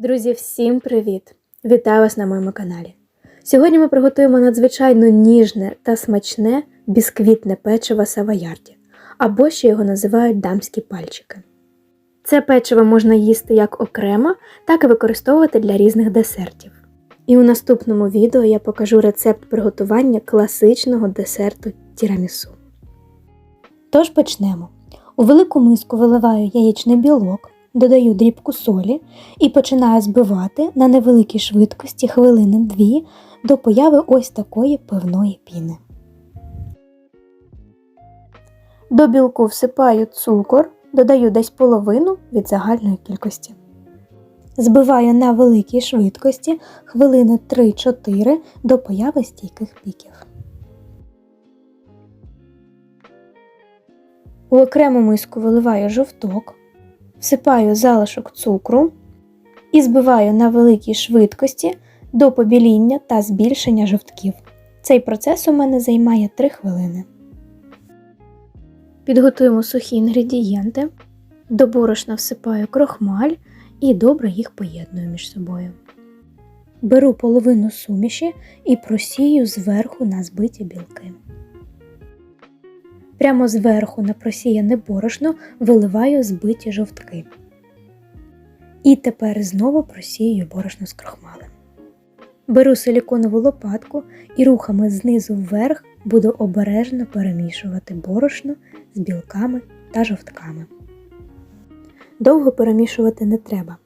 Друзі, всім привіт! Вітаю вас на моєму каналі. Сьогодні ми приготуємо надзвичайно ніжне та смачне бісквітне печиво савоярді, або ще його називають дамські пальчики. Це печиво можна їсти як окремо, так і використовувати для різних десертів. І у наступному відео я покажу рецепт приготування класичного десерту тірамісу. Тож почнемо. У велику миску виливаю яєчний білок, додаю дрібку солі і починаю збивати на невеликій швидкості хвилини дві до появи ось такої пивної піни. До білку всипаю цукор, додаю десь половину від загальної кількості. Збиваю на великій швидкості хвилини 3-4 до появи стійких піків. У окрему миску виливаю жовток, всипаю залишок цукру і збиваю на великій швидкості до побіління та збільшення жовтків. Цей процес у мене займає 3 хвилини. Підготуємо сухі інгредієнти, до борошна всипаю крохмаль і добре їх поєдную між собою. Беру половину суміші і просію зверху на збиті білки. Прямо зверху на просіяне борошно виливаю збиті жовтки. І тепер знову просію борошно з крохмалем. Беру силіконову лопатку і рухами знизу вверх буду обережно перемішувати борошно з білками та жовтками. Довго перемішувати не треба.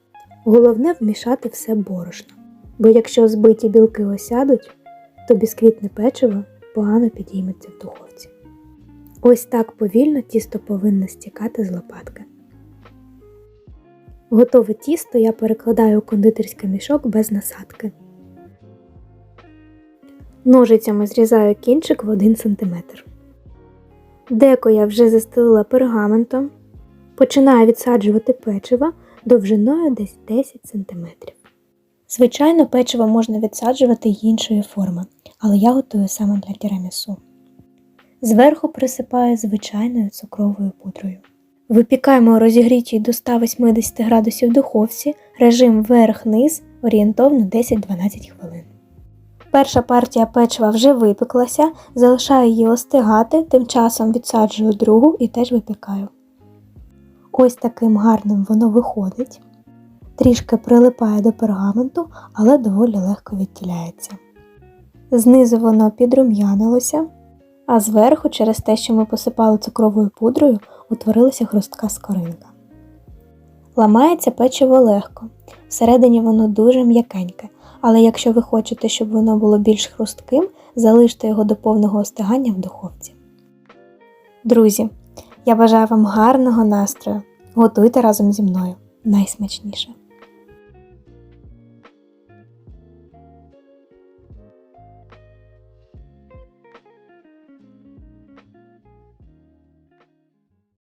Головне вмішати все борошно, бо якщо збиті білки осядуть, то бісквітне печиво погано підійметься в духовці. Ось так повільно тісто повинно стікати з лопатки. Готове тісто я перекладаю у кондитерський мішок без насадки. Ножицями зрізаю кінчик в 1 см. Деко я вже застелила пергаментом. Починаю відсаджувати печиво довжиною десь 10 см. Звичайно, печиво можна відсаджувати й іншої форми, але я готую саме для тірамісу. Зверху присипаю звичайною цукровою пудрою. Випікаємо у розігрітій до 180 градусів духовці, режим вверх-низ орієнтовно 10-12 хвилин. Перша партія печива вже випеклася, залишаю її остигати, тим часом відсаджую другу і теж випікаю. Ось таким гарним воно виходить. Трішки прилипає до пергаменту, але доволі легко відтіляється. Знизу воно підрум'янилося, а зверху, через те, що ми посипали цукровою пудрою, утворилася хрустка скоринка. Ламається печиво легко, всередині воно дуже м'якеньке, але якщо ви хочете, щоб воно було більш хрустким, залиште його до повного остигання в духовці. Друзі, я бажаю вам гарного настрою. Готуйте разом зі мною найсмачніше.